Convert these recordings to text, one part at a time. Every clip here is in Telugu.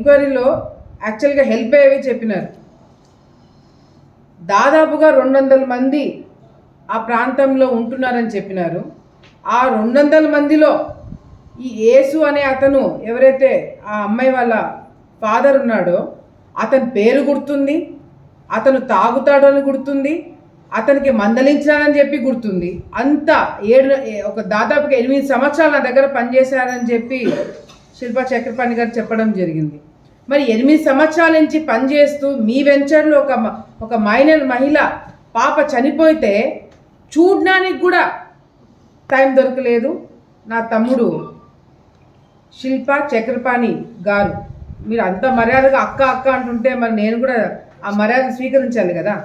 ఎంక్వైరీలో యాక్చువల్గా హెల్ప్ అయ్యేవి చెప్పినారు. దాదాపుగా రెండు వందల మంది ఆ ప్రాంతంలో ఉంటున్నారని చెప్పినారు. ఆ రెండు వందల మందిలో ఈ యేసు అనే అతను ఎవరైతే ఆ అమ్మాయి వాళ్ళ ఫాదర్ ఉన్నాడో అతని పేరు గుర్తుంది అతను తాగుతాడని గుర్తుంది అతనికి మందలించానని చెప్పి గుర్తుంది. అంత ఏడు ఒక దాదాపుగా ఎనిమిది సంవత్సరాలు నా దగ్గర పనిచేశారని చెప్పి శిల్పా చక్రపాణి గారు చెప్పడం జరిగింది. మరి ఎనిమిది సంవత్సరాల నుంచి పనిచేస్తూ మీ వెంచర్లో ఒక మ- ఒక మైనర్ మహిళ పాప చనిపోతే చూడడానికి కూడా టైం దొరకలేదు. నా తమ్ముడు శిల్ప చక్రపాణి గారు. మీరు అంత మర్యాదగా అక్క అక్క అంటుంటే మరి నేను కూడా ఆ మర్యాద స్వీకరించాలి కదా.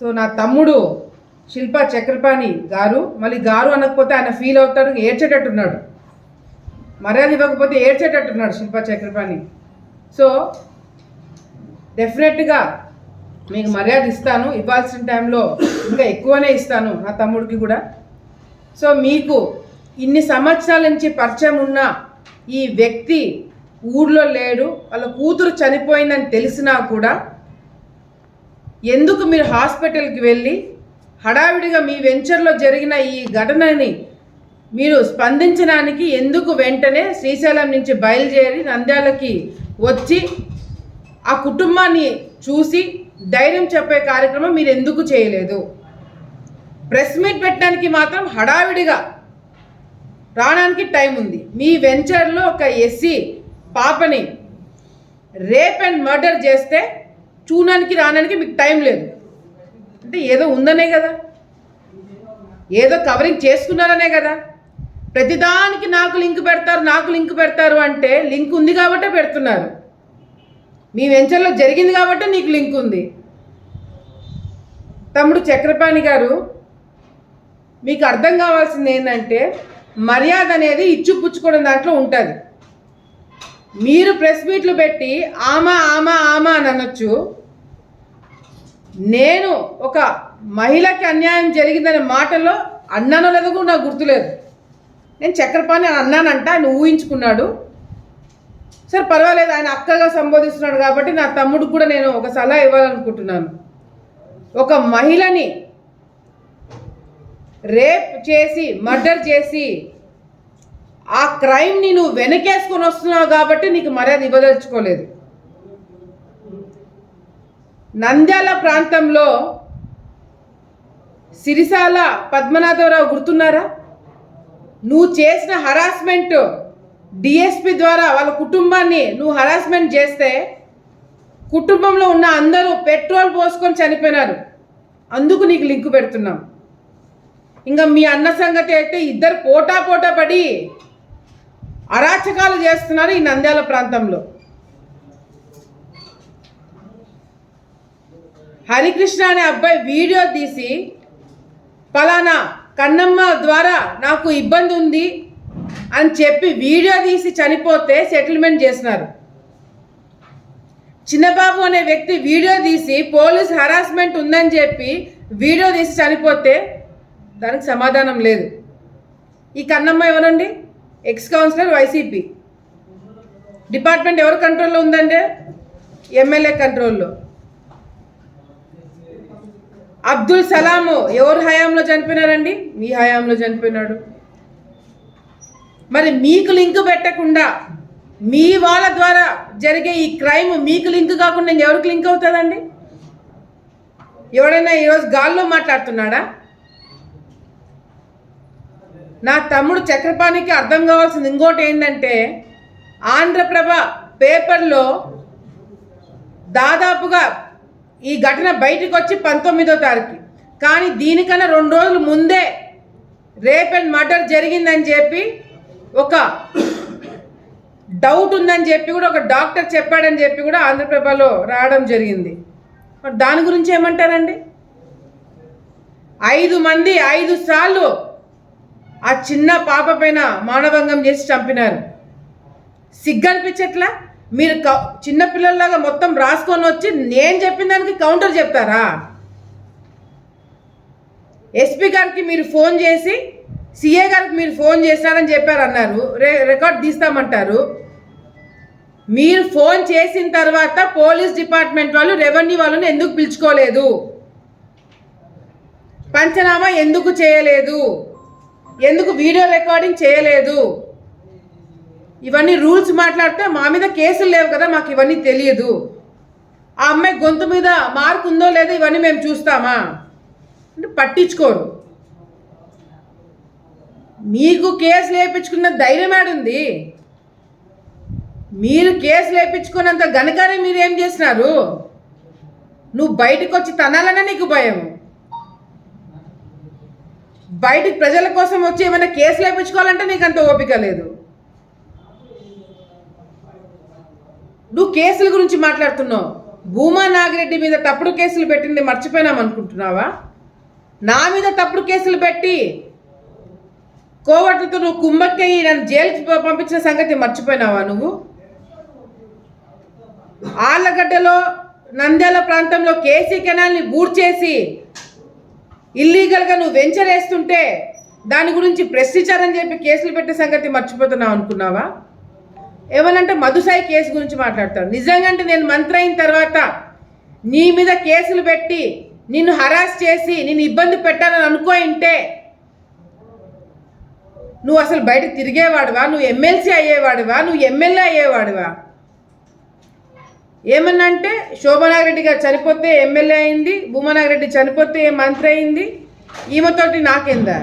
సో నా తమ్ముడు శిల్ప చక్రపాణి గారు మళ్ళీ గారు అనకపోతే ఆయన ఫీల్ అవుతాడు ఏడ్చేటట్టున్నాడు. మర్యాద ఇవ్వకపోతే ఏడ్చేటట్టున్నాడు శిల్ప చక్రపాణి. సో డెఫినెట్గా మీకు మర్యాద ఇస్తాను. ఇవ్వాల్సిన టైంలో ఇంకా ఎక్కువనే ఇస్తాను నా తమ్ముడికి కూడా. సో మీకు ఇన్ని సంవత్సరాల నుంచి పరిచయం ఉన్న ఈ వ్యక్తి ఊర్లో లేడు. వాళ్ళ కూతురు చనిపోయిందని తెలిసినా కూడా ఎందుకు మీరు హాస్పిటల్కి వెళ్ళి హడావిడిగా మీ వెంచర్లో జరిగిన ఈ ఘటనని మీరు స్పందించడానికి ఎందుకు వెంటనే శ్రీశైలం నుంచి బయలుదేరి నంద్యాలకి వచ్చి ఆ కుటుంబాన్ని చూసి ధైర్యం చెప్పే కార్యక్రమం మీరు ఎందుకు చేయలేదు? ప్రెస్ మీట్ పెట్టడానికి మాత్రం హడావిడిగా రావడానికి టైం ఉంది. మీ వెంచర్లో ఒక ఎస్సీ పాపని రేప్ అండ్ మర్డర్ చేస్తే చూడడానికి రావడానికి మీకు టైం లేదు. అంటే ఏదో ఉందనే కదా. ఏదో కవరింగ్ చేసుకున్నారనే కదా. ప్రతిదానికి నాకు లింక్ పెడతారు నాకు లింక్ పెడతారు అంటే లింక్ ఉంది కాబట్టే పెడుతున్నారు. మీ వెంచర్లో జరిగింది కాబట్టి నీకు లింక్ ఉంది. తమ్ముడు చక్రపాణి గారు మీకు అర్థం కావాల్సింది ఏంటంటే మర్యాద అనేది ఇచ్చిపుచ్చుకోవడం దాంట్లో ఉంటుంది. మీరు ప్రెస్ మీట్లు పెట్టి ఆమా ఆమా ఆమా అని అనొచ్చు. నేను ఒక మహిళకి అన్యాయం జరిగిందనే మాటలో అన్నానో లేదో కూడా నాకు గుర్తులేదు. నేను చక్రపాణి అని అన్నానంట ఆయన ఊహించుకున్నాడు. సరే పర్వాలేదు ఆయన అక్కగా సంబోధిస్తున్నాడు కాబట్టి నా తమ్ముడికి కూడా నేను ఒక సలహా ఇవ్వాలనుకుంటున్నాను. ఒక మహిళని రేప్ చేసి మర్డర్ చేసి ఆ క్రైమ్ని నువ్వు వెనకేసుకొని వస్తున్నావు కాబట్టి నీకు మర్యాద ఇవ్వదలుచుకోలేదు. నంద్యాల ప్రాంతంలో సిరిసాల పద్మనాభరావు గుర్తున్నారా? నువ్వు చేసిన హరాస్మెంట్ డిఎస్పి ద్వారా వాళ్ళ కుటుంబాన్ని నువ్వు హరాస్మెంట్ చేస్తే కుటుంబంలో ఉన్న అందరూ పెట్రోల్ పోసుకొని చనిపోయినారు. అందుకు నీకు లింక్ పెడుతున్నాం. ఇంకా మీ అన్న సంగతి అయితే ఇద్దరు పోటా పోటా పడి అరాచకాలు చేస్తున్నారు ఈ నంద్యాల ప్రాంతంలో. హరికృష్ణ అనే అబ్బాయి వీడియో తీసి పలానా కన్నమ్మ ద్వారా నాకు ఇబ్బంది ఉంది అని చెప్పి వీడియో తీసి చనిపోతే సెటిల్మెంట్ చేసినారు. చిన్నబాబు అనే వ్యక్తి వీడియో తీసి పోలీస్ హరాస్మెంట్ ఉందని చెప్పి వీడియో తీసి చనిపోతే దానికి సమాధానం లేదు. ఈ కన్నమ్మ ఎవరండి? ఎక్స్ కౌన్సిలర్ వైసీపీ డిపార్ట్మెంట్ ఎవరి కంట్రోల్లో ఉందండి? ఎమ్మెల్యే కంట్రోల్లో. అబ్దుల్ సలాం ఎవరు హయాంలో చనిపోయినారండి? మీ హయాంలో చనిపోయినాడు. మరి మీకు లింక్ పెట్టకుండా మీ వాళ్ళ ద్వారా జరిగే ఈ క్రైమ్ మీకు లింక్ కాకుండా ఎవరికి లింక్ అవుతుందండి? ఎవడైనా ఈరోజు గాల్లో మాట్లాడుతున్నాడా? నా తమ్ముడు చక్రపాణికి అర్థం కావాల్సింది ఇంకోటి ఏంటంటే ఆంధ్రప్రభ పేపర్లో దాదాపుగా ఈ ఘటన బయటకు వచ్చి పంతొమ్మిదో తారీఖు. కానీ దీనికన్నా రెండు రోజులు ముందే రేప్ అండ్ మర్డర్ జరిగిందని చెప్పి ఒక డౌట్ ఉందని చెప్పి కూడా ఒక డాక్టర్ చెప్పాడని చెప్పి కూడా ఆంధ్రప్రభలో రావడం జరిగింది. మరి దాని గురించి ఏమంటారండి? ఐదు మంది ఐదు సార్లు ఆ చిన్న పాప పైన మానభంగం చేసి చంపినారు. సిగ్గనిపించట్లా? మీరు క- చిన్నపిల్లల్లాగా మొత్తం రాసుకొని వచ్చి నేను చెప్పిన దానికి కౌంటర్ చెప్తారా? ఎస్పీ గారికి మీరు ఫోన్ చేసి సిఏ గారికి మీరు ఫోన్ చేశారని చెప్పారు అన్నారు. రే రికార్డ్ తీస్తామంటారు. మీరు ఫోన్ చేసిన తర్వాత పోలీస్ డిపార్ట్మెంట్ వాళ్ళు రెవెన్యూ వాళ్ళని ఎందుకు పిలుచుకోలేదు? పంచనామా ఎందుకు చేయలేదు? ఎందుకు వీడియో రికార్డింగ్ చేయలేదు? ఇవన్నీ రూల్స్ మాట్లాడితే మా మీద కేసులు లేవు కదా మాకు ఇవన్నీ తెలియదు. ఆ అమ్మాయి గొంతు మీద మార్క్ ఉందో లేదో ఇవన్నీ మేము చూస్తామా? అంటే పట్టించుకోరు. మీకు కేసు లేపించుకున్న ధైర్యం ఆడుంది. మీరు కేసు లేపించుకున్నంత గనకనే మీరు ఏం చేసినారు నువ్వు బయటకు వచ్చి తనాలనే నీకు భయం. బయటికి ప్రజల కోసం వచ్చి ఏమైనా కేసు లేపించుకోవాలంటే నీకు అంత ఓపిక లేదు. నువ్వు కేసుల గురించి మాట్లాడుతున్నావు. భూమా నాగిరెడ్డి మీద తప్పుడు కేసులు పెట్టింది మర్చిపోయినాం అనుకుంటున్నావా? నా మీద తప్పుడు కేసులు పెట్టి కోవట్లతో నువ్వు కుంభక్కయ్యి నన్ను జైలుకి పంపించిన సంగతి మర్చిపోయినావా నువ్వు? ఆళ్ళగడ్డలో నంద్యాల ప్రాంతంలో కేసీ కెనాల్ని బూడ్చేసి ఇల్లీగల్గా నువ్వు వెంచర్ వేస్తుంటే దాని గురించి ప్రశ్నించారని అని చెప్పి కేసులు పెట్టే సంగతి మర్చిపోతున్నావు అనుకున్నావా? ఏమనంటే మధుసాయి కేసు గురించి మాట్లాడతాడు. నిజంగా అంటే నేను మంత్రి అయిన తర్వాత నీ మీద కేసులు పెట్టి నిన్ను హరాస్ చేసి నిన్ను ఇబ్బంది పెట్టాలని అనుకో నువ్వు అసలు బయట తిరిగేవాడువా? నువ్వు ఎమ్మెల్సీ అయ్యేవాడువా? నువ్వు ఎమ్మెల్యే అయ్యేవాడువా? ఏమన్నంటే శోభనాగిరెడ్డి గారు చనిపోతే ఎమ్మెల్యే అయింది భూమనాగిరెడ్డి చనిపోతే మంత్రి అయింది ఈమెతోటి నాకేందా?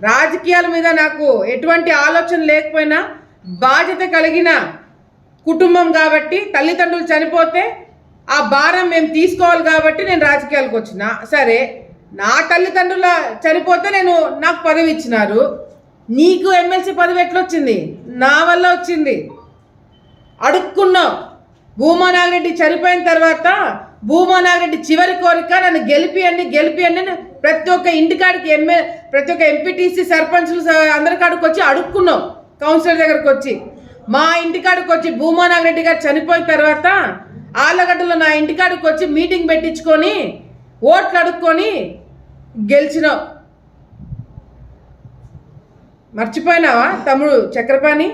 రాజకీయాల మీద నాకు ఎటువంటి ఆలోచన లేకపోయినా బాధ్యత కలిగిన కుటుంబం కాబట్టి తల్లిదండ్రులు చనిపోతే ఆ భారం మేము తీసుకోవాలి కాబట్టి నేను రాజకీయాలకు వచ్చిన. సరే నా తల్లిదండ్రుల చనిపోతే నేను నాకు పదవి ఇచ్చినారు. నీకు ఎమ్మెల్సీ పదవి ఎట్లొచ్చింది? నా వల్ల వచ్చింది. అడుక్కున్నావు భూమానాగరెడ్డి చనిపోయిన తర్వాత భూమానాగరెడ్డి చివరి కోరిక నన్ను గెలిపియండి గెలిపియండి అని ప్రతి ఒక్క ఇంటికాడికి ఎమ్మె ప్రతి ఒక్క ఎంపీటీసీ సర్పంచ్లు స- అందరి కాడికి వచ్చి అడుక్కున్నాం. కౌన్సిలర్ దగ్గరకు వచ్చి మా ఇంటికాడికి వచ్చి భూమానాగిరెడ్డి గారు చనిపోయిన తర్వాత ఆళ్ళగడ్డలో నా ఇంటికాడికి వచ్చి మీటింగ్ పెట్టించుకొని ఓట్లు అడుక్కొని గెలిచినావు మర్చిపోయినావా తమ్ముడు చక్రపాణి?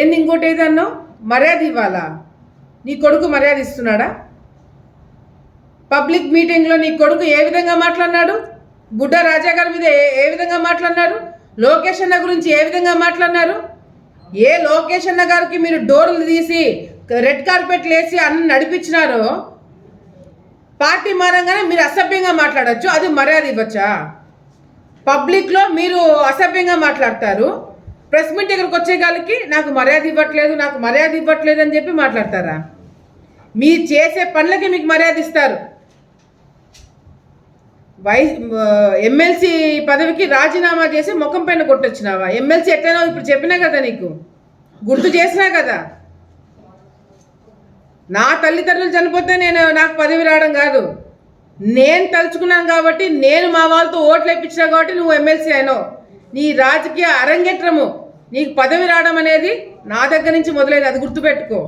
ఏంది ఇంకోటి ఏదన్నావు మర్యాద ఇవ్వాలా? నీ కొడుకు మర్యాద ఇస్తున్నాడా? పబ్లిక్ మీటింగ్లో నీ కొడుకు ఏ విధంగా మాట్లాడినాడు? గుడ్డ రాజా గారి మీద ఏ ఏ విధంగా మాట్లాడినాడు? లోకేష్ అన్న గురించి ఏ విధంగా మాట్లాడినారు? ఏ లోకేష్ అన్న గారికి మీరు డోర్లు తీసి రెడ్ కార్పెట్ లేసి అన్ని నడిపించినారో పార్టీ మారంగానే మీరు అసభ్యంగా మాట్లాడచ్చు అది మర్యాద ఇవ్వచ్చా? పబ్లిక్లో మీరు అసభ్యంగా మాట్లాడతారు ప్రెస్ మీట్ దగ్గరకు వచ్చే గాలికి నాకు మర్యాద ఇవ్వట్లేదు నాకు మర్యాద ఇవ్వట్లేదు అని చెప్పి మాట్లాడతారా? మీరు చేసే పనులకి మీకు మర్యాద ఇస్తారు. వై ఎమ్మెల్సీ పదవికి రాజీనామా చేసి ముఖం పైన కొట్టొచ్చినావా? ఎమ్మెల్సీ ఎట్లనో ఇప్పుడు చెప్పినా కదా నీకు? గుర్తు చేసినా కదా? నా తల్లిదండ్రులు చనిపోతే నేను నాకు పదవి రావడం కాదు. నేను తలుచుకున్నాను కాబట్టి నేను మా వాళ్ళతో ఓట్లు ఇప్పించినా కాబట్టి నువ్వు ఎమ్మెల్సీ అయినావు. నీ రాజకీయ అరంగేట్రము నీకు పదవి రావడం అనేది నా దగ్గర నుంచి మొదలైంది. అది గుర్తుపెట్టుకో.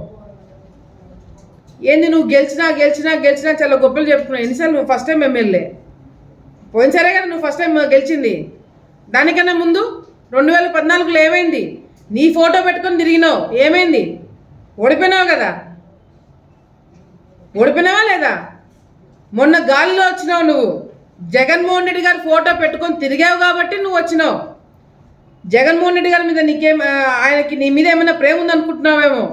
ఏంది నువ్వు గెలిచినా గెలిచినా గెలిచినా చాలా గొప్పలు చెప్పుకున్నావు. ఎన్నిసార్లు నువ్వు ఫస్ట్ టైం ఎమ్మెల్యే? పోయినసరే కదా నువ్వు ఫస్ట్ టైం గెలిచింది. దానికన్నా ముందు రెండు వేల పద్నాలుగులో ఏమైంది? నీ ఫోటో పెట్టుకొని తిరిగినావు. ఏమైంది? ఓడిపోయినావు కదా. ఓడిపోయినావా లేదా? మొన్న గాలిలో వచ్చినావు నువ్వు. జగన్మోహన్ రెడ్డి గారి ఫోటో పెట్టుకొని తిరిగావు కాబట్టి నువ్వు వచ్చినావు. జగన్మోహన్ రెడ్డి గారి మీద నీకేం ఆయనకి నీ మీద ఏమైనా ప్రేమ ఉందనుకుంటున్నావేమో?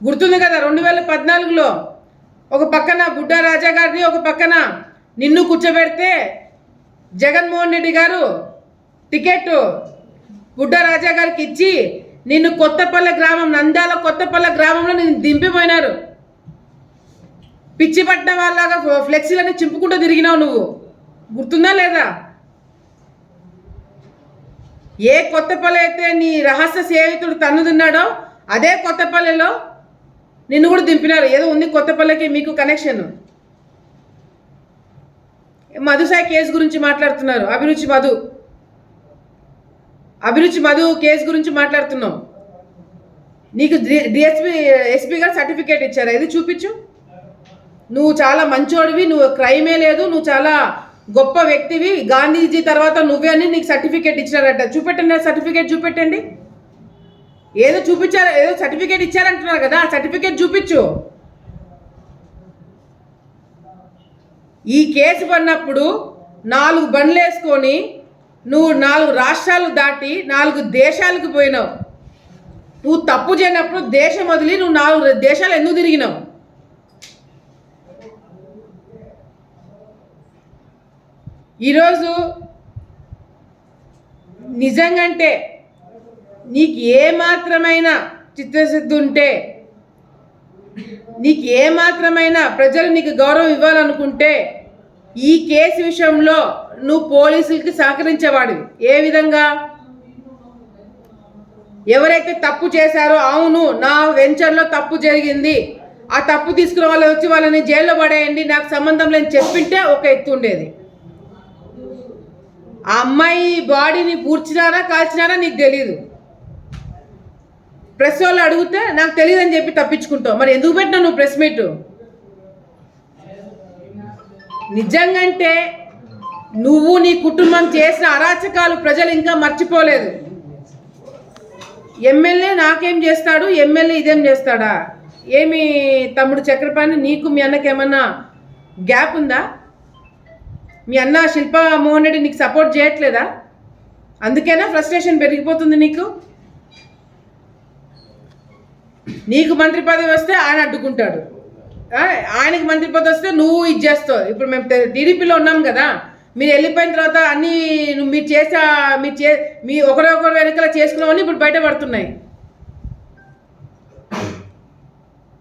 గుర్తుంది కదా రెండు వేల పద్నాలుగులో ఒక పక్కన బుడ్డా రాజా గారిని ఒక పక్కన నిన్ను కూర్చోబెడితే జగన్మోహన్ రెడ్డి గారు టికెట్ బుడ్డరాజా గారికి ఇచ్చి నిన్ను కొత్తపల్లె గ్రామం నంద్యాల కొత్తపల్లె గ్రామంలో నిన్ను దింపిపోయినారు. పిచ్చి పట్టిన వాళ్ళలాగా ఫ్లెక్సీలన్నీ చింపుకుంటూ తిరిగినావు నువ్వు. గుర్తుందా లేదా? ఏ కొత్తపల్లి అయితే నీ రహస్య సేవితుడు తన్నుదున్నాడో అదే కొత్తపల్లిలో నిన్ను కూడా దింపినారు. ఏదో ఉంది కొత్తపల్లికి మీకు కనెక్షన్ మధుసాయి కేసు గురించి మాట్లాడుతున్నారు. అభిరుచి మధు. అభిరుచి మధు కేసు గురించి మాట్లాడుతున్నాం. నీకు డిఎస్పి ఎస్పీ గారు సర్టిఫికేట్ ఇచ్చారా? ఇది చూపించు. నువ్వు చాలా మంచోడివి నువ్వు క్రైమే లేదు నువ్వు చాలా గొప్ప వ్యక్తివి. గాంధీజీ తర్వాత నువ్వే అని నీకు సర్టిఫికేట్ ఇచ్చినారట. చూపెట్టండి సర్టిఫికేట్ చూపెట్టండి. ఏదో చూపించారు ఏదో సర్టిఫికేట్ ఇచ్చారంటున్నారు కదా సర్టిఫికేట్ చూపించు. ఈ కేసు పడినప్పుడు నాలుగు బండ్లు వేసుకొని నువ్వు నాలుగు రాష్ట్రాలు దాటి నాలుగు దేశాలకు పోయినావు. నువ్వు తప్పు చేయనప్పుడు దేశం వదిలి నువ్వు నాలుగు దేశాలు ఎందుకు తిరిగినావు? ఈరోజు నిజంగంటే నీకు ఏ మాత్రమైన చిత్తశుద్ధి ఉంటే నీకు ఏ మాత్రమైన ప్రజలు నీకు గౌరవం ఇవ్వాలనుకుంటే ఈ కేసు విషయంలో నువ్వు పోలీసులకి సహకరించేవాడివి. ఏ విధంగా? ఎవరైతే తప్పు చేశారో అవును నా వెంచర్లో తప్పు జరిగింది. ఆ తప్పు తీసుకున్న వాళ్ళు వచ్చి వాళ్ళని జైల్లో పడేయండి నాకు సంబంధం లేని చెప్పింటే ఒక ఎత్తు ఉండేది. ఆ అమ్మాయి బాడీని పూడ్చినారా కాల్చినారా నీకు తెలియదు ప్రెస్ వాళ్ళు అడిగితే నాకు తెలియదని చెప్పి తప్పించుకుంటావు. మరి ఎందుకు పెట్టినా నువ్వు ప్రెస్ మీట్ నిజంగంటే నువ్వు నీ కుటుంబం చేసిన అరాచకాలు ప్రజలు ఇంకా మర్చిపోలేదు. ఎమ్మెల్యే నాకేం చేస్తాడు? ఎమ్మెల్యే ఇదేం చేస్తాడా? ఏమి తమ్ముడు చక్రపాణి నీకు మీ అన్నకి ఏమన్నా గ్యాప్ ఉందా? మీ అన్న శిల్పా మోహన్ రెడ్డి నీకు సపోర్ట్ చేయట్లేదా? అందుకేనా ఫ్రస్ట్రేషన్ పెరిగిపోతుంది నీకు? నీకు మంత్రి పదవి వస్తే ఆయన అడ్డుకుంటాడు. ఆయనకి మంత్రి పదవి వస్తే నువ్వు ఇది చేస్తావు. ఇప్పుడు మేము టీడీపీలో ఉన్నాం కదా మీరు వెళ్ళిపోయిన తర్వాత అన్నీ నువ్వు మీరు చేసా మీరు చే మీ ఒకరొకరు వెనకాల చేసుకున్నామని ఇప్పుడు బయట పడుతున్నాయి.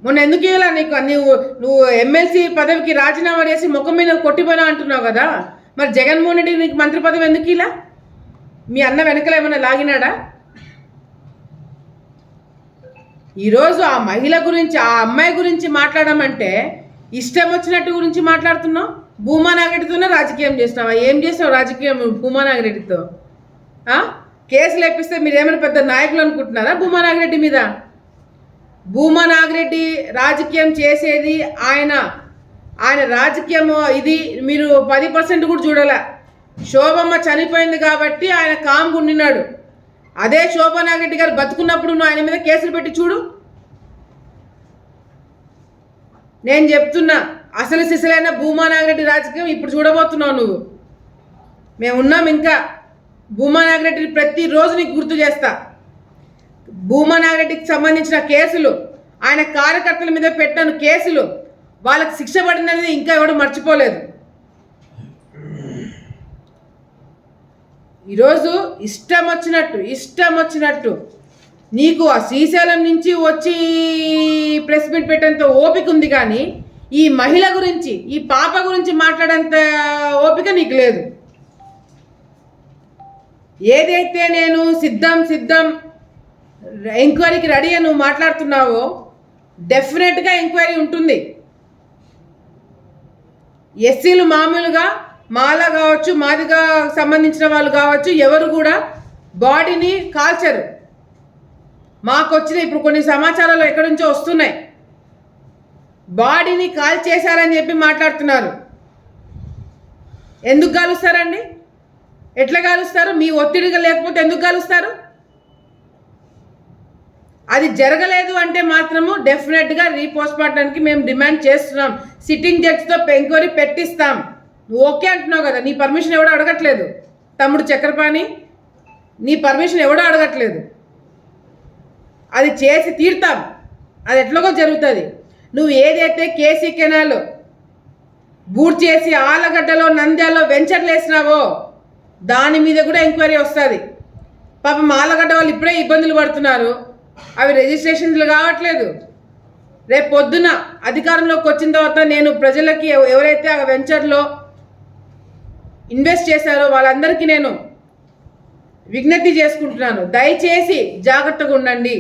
మొన్న ఎందుకు ఇలా నీకు? నువ్వు నువ్వు ఎమ్మెల్సీ పదవికి రాజీనామా చేసి ముఖం మీద కొట్టిపోయినా అంటున్నావు కదా. మరి జగన్మోహన్ రెడ్డి నీకు మంత్రి పదవి ఎందుకు ఇలా మీ అన్న వెనకాల ఏమైనా లాగినాడా? ఈరోజు ఆ మహిళ గురించి ఆ అమ్మాయి గురించి మాట్లాడమంటే ఇష్టం వచ్చినట్టు గురించి మాట్లాడుతున్నావు? భూమా నాగరెడ్డితోనే రాజకీయం చేసినావా ఏం చేసావు రాజకీయం భూమా నాగరెడ్డితో? కేసులు ఎప్పిస్తే మీరు ఏమైనా పెద్ద నాయకులు అనుకుంటున్నారా భూమా నాగరెడ్డి మీద? భూమా నాగిరెడ్డి రాజకీయం చేసేది ఆయన. ఆయన రాజకీయం ఇది మీరు పది పర్సెంట్ కూడా చూడాల. శోభమ్మ చనిపోయింది కాబట్టి ఆయన కామ్గా ఉండినాడు అదే శోభనాగరెడ్డి గారు బతుకున్నప్పుడు నువ్వు ఆయన మీద కేసులు పెట్టి చూడు. నేను చెప్తున్నా అసలు సిసలైన భూమానాగరెడ్డి రాజకీయం ఇప్పుడు చూడబోతున్నావు నువ్వు. మేము ఉన్నాం ఇంకా. భూమానాగరెడ్డిని ప్రతిరోజు నీకు గుర్తు చేస్తా. భూమానాగరెడ్డికి సంబంధించిన కేసులు ఆయన కార్యకర్తల మీద పెట్టిన కేసులు వాళ్ళకి శిక్ష పడినది ఇంకా ఎవడు మర్చిపోలేదు. ఈరోజు ఇష్టం వచ్చినట్టు ఇష్టం వచ్చినట్టు నీకు ఆ శ్రీశైలం నుంచి వచ్చి ప్రెస్ మీట్ పెట్టేంత ఓపిక ఉంది కానీ ఈ మహిళ గురించి ఈ పాప గురించి మాట్లాడేంత ఓపిక నీకు లేదు. ఏదైతే నేను సిద్ధం సిద్ధం ఎంక్వైరీకి రెడీ అని నువ్వు మాట్లాడుతున్నావో డెఫినెట్గా ఎంక్వైరీ ఉంటుంది. ఎస్సీలు మామూలుగా మాల కావచ్చు మాదిగా సంబంధించిన వాళ్ళు కావచ్చు ఎవరు కూడా బాడీని కాల్చరు. మాకు వచ్చిన ఇప్పుడు కొన్ని సమాచారాలు ఎక్కడి నుంచో వస్తున్నాయి. బాడీని కాల్ చేశారని చెప్పి మాట్లాడుతున్నారు. ఎందుకు కాలుస్తారండి? ఎట్లా కాలుస్తారు? మీ ఒత్తిడిగా లేకపోతే ఎందుకు కాలుస్తారు? అది జరగలేదు అంటే మాత్రము డెఫినెట్గా రీపోస్ట్ పార్టానికి మేము డిమాండ్ చేస్తున్నాం. సిట్టింగ్ జడ్జితో ఎంక్వైరీ పెట్టిస్తాం. నువ్వు ఓకే అంటున్నావు కదా నీ పర్మిషన్ ఎవడో అడగట్లేదు. తమ్ముడు చక్రపాణి నీ పర్మిషన్ ఎవడో అడగట్లేదు. అది చేసి తీర్తాం. అది ఎట్లాగో జరుగుతుంది. నువ్వు ఏదైతే కేసీ కెనాల్ బూట్ చేసి ఆలగడ్డలో నంద్యాలో వెంచర్లు వేసినావో దాని మీద కూడా ఎంక్వైరీ వస్తుంది. పాపం ఆలగడ్డ వాళ్ళు ఇప్పుడే ఇబ్బందులు పడుతున్నారు. అవి రిజిస్ట్రేషన్లు కావట్లేదు. రేపు పొద్దున అధికారంలోకి వచ్చిన తర్వాత నేను ప్రజలకి ఎవరైతే ఆ వెంచర్లో ఇన్వెస్ట్ చేశారో వాళ్ళందరికీ నేను విజ్ఞప్తి చేసుకుంటున్నాను. దయచేసి జాగ్రత్తగా ఉండండి.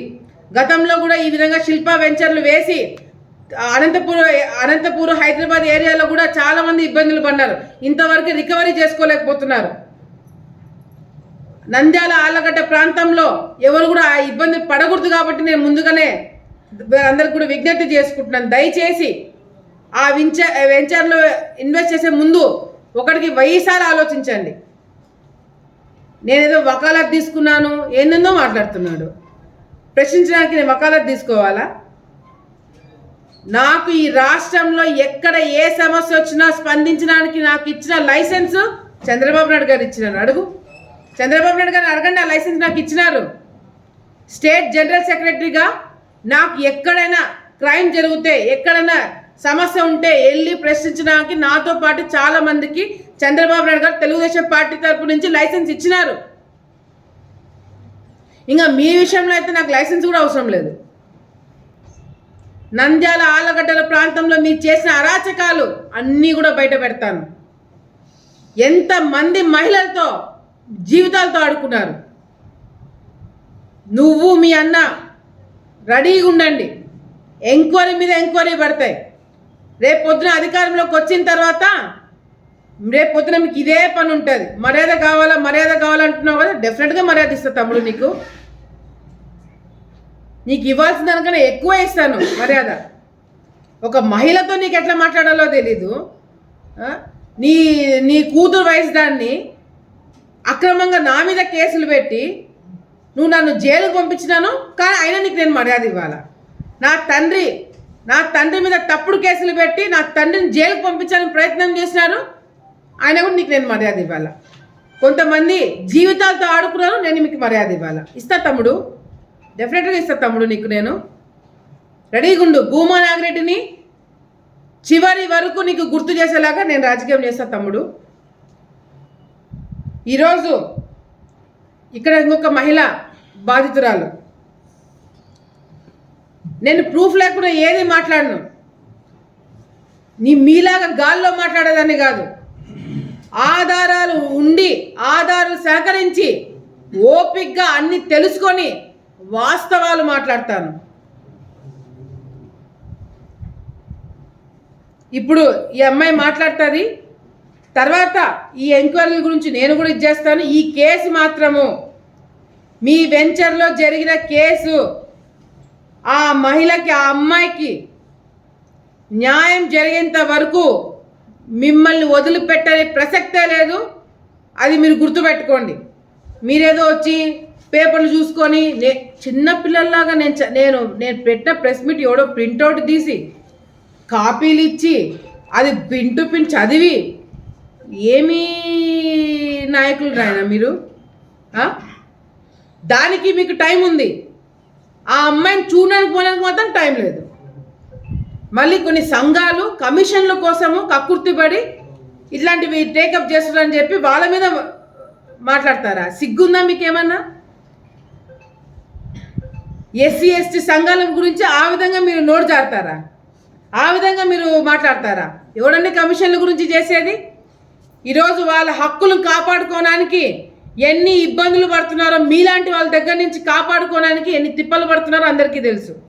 గతంలో కూడా ఈ విధంగా శిల్ప వెంచర్లు వేసి అనంతపూర్ అనంతపూర్ హైదరాబాద్ ఏరియాలో కూడా చాలామంది ఇబ్బందులు పడ్డారు. ఇంతవరకు రికవరీ చేసుకోలేకపోతున్నారు. నంద్యాల ఆళ్ళగడ్డ ప్రాంతంలో ఎవరు కూడా ఆ ఇబ్బంది పడకూడదు కాబట్టి నేను ముందుగానే అందరికి కూడా విజ్ఞప్తి చేసుకుంటున్నాను. దయచేసి ఆ వెంచర్ వెంచర్లో ఇన్వెస్ట్ చేసే ముందు ఒకటికి వెయ్యి ఆలోచించండి. నేనేదో వకాలత్ తీసుకున్నాను ఏందో మాట్లాడుతున్నాడు. ప్రశ్నించడానికి నేను వకాలత్ తీసుకోవాలా? నాకు ఈ రాష్ట్రంలో ఎక్కడ ఏ సమస్య వచ్చినా స్పందించడానికి నాకు ఇచ్చిన లైసెన్స్ చంద్రబాబు నాయుడు గారు ఇచ్చినారు. అడుగు. చంద్రబాబు నాయుడు గారు అడగండి ఆ లైసెన్స్ నాకు ఇచ్చినారు. స్టేట్ జనరల్ సెక్రటరీగా నాకు ఎక్కడైనా క్రైమ్ జరిగితే ఎక్కడైనా సమస్య ఉంటే వెళ్ళి ప్రశ్నించడానికి నాతో పాటు చాలా మందికి చంద్రబాబు నాయుడు గారు తెలుగుదేశం పార్టీ తరపు నుంచి లైసెన్స్ ఇచ్చినారు. ఇంకా మీ విషయంలో అయితే నాకు లైసెన్స్ కూడా అవసరం లేదు. నంద్యాల ఆలగడ్డల ప్రాంతంలో మీరు చేసిన అరాచకాలు అన్నీ కూడా బయట పెడతాను. ఎంతమంది మహిళలతో జీవితాలతో ఆడుకున్నారు. నువ్వు మీ అన్న రెడీగా ఉండండి. ఎంక్వైరీ మీద ఎంక్వైరీ పడతాయి. రేపు పొద్దున అధికారంలోకి వచ్చిన తర్వాత రేపు పొద్దున మీకు ఇదే పని ఉంటుంది. మర్యాద కావాలా మర్యాద కావాలంటున్నావు కదా డెఫినెట్గా మర్యాద ఇస్తా తమ్ముడు నీకు. నీకు ఇవ్వాల్సిన దానికన్నా ఎక్కువ ఇస్తాను మర్యాద. ఒక మహిళతో నీకు ఎట్లా మాట్లాడాలో తెలీదు. నీ నీ కూతురు వయసు దాన్ని అక్రమంగా నా మీద కేసులు పెట్టి నువ్వు నన్ను జైలుకు పంపించినాను కానీ అయినా నీకు నేను మర్యాద ఇవ్వాలా? నా తండ్రి నా తండ్రి మీద తప్పుడు కేసులు పెట్టి నా తండ్రిని జైలుకు పంపించాలని ప్రయత్నం చేసినారు. ఆయన కూడా నీకు నేను మర్యాద ఇవ్వాలా? కొంతమంది జీవితాలతో ఆడుకున్నారు నేను మీకు మర్యాద ఇవ్వాలా? ఇస్తా తమ్ముడు. డెఫినెట్గా ఇస్తా తమ్ముడు నీకు నేను. రెడీగా ఉండు భూమా నాగిరెడ్డిని చివరి వరకు నీకు గుర్తు చేసేలాగా నేను రాజకీయం చేస్తా తమ్ముడు. ఈరోజు ఇక్కడ ఇంకొక మహిళ బాధితురాలు. నేను ప్రూఫ్ లేకుండా ఏది మాట్లాడను. నీ మీలాగా గాల్లో మాట్లాడేదాన్ని కాదు. ఆధారాలు ఉండి ఆధారాలు సేకరించి ఓపిక్గా అన్ని తెలుసుకొని వాస్తవాలు మాట్లాడతాను. ఇప్పుడు ఈ అమ్మాయి మాట్లాడుతుంది. తర్వాత ఈ ఎంక్వైరీల గురించి నేను కూడా ఇచ్చేస్తాను ఈ కేసు మాత్రము. మీ వెంచర్లో జరిగిన కేసు. ఆ మహిళకి ఆ అమ్మాయికి న్యాయం జరిగేంత వరకు మిమ్మల్ని వదిలిపెట్టని ప్రసక్తే లేదు. అది మీరు గుర్తుపెట్టుకోండి. మీరేదో వచ్చి పేపర్లు చూసుకొని నే చిన్న పిల్లల్లాగా నేను చ- నేను నేను పెట్టిన ప్రెస్ మీట్ ఎవడో ప్రింట్అవుట్ తీసి కాపీలు ఇచ్చి అది పింటు పిన్ చదివి ఏమీ నాయకులు రాయనా మీరు? దానికి మీకు టైం ఉంది. ఆ అమ్మాయిని చూడడానికి పోవడానికి మాత్రం టైం లేదు. మళ్ళీ కొన్ని సంఘాలు కమిషన్ల కోసము కక్కుర్తిపడి ఇట్లాంటివి టేకప్ చేస్తారని చెప్పి వాళ్ళ మీద మాట్లాడతారా? సిగ్గుందా మీకేమన్నా? ఎస్సీ ఎస్టీ సంఘాల గురించి ఆ విధంగా మీరు నోటు జారుతారా? ఆ విధంగా మీరు మాట్లాడతారా? ఎవడండి కమిషన్ల గురించి చేసేది? ఈరోజు వాళ్ళ హక్కులు కాపాడుకోవడానికి ఎన్ని ఇబ్బందులు పడుతున్నారో మీలాంటి వాళ్ళ దగ్గర నుంచి కాపాడుకోవడానికి ఎన్ని తిప్పలు పడుతున్నారో అందరికీ తెలుసు.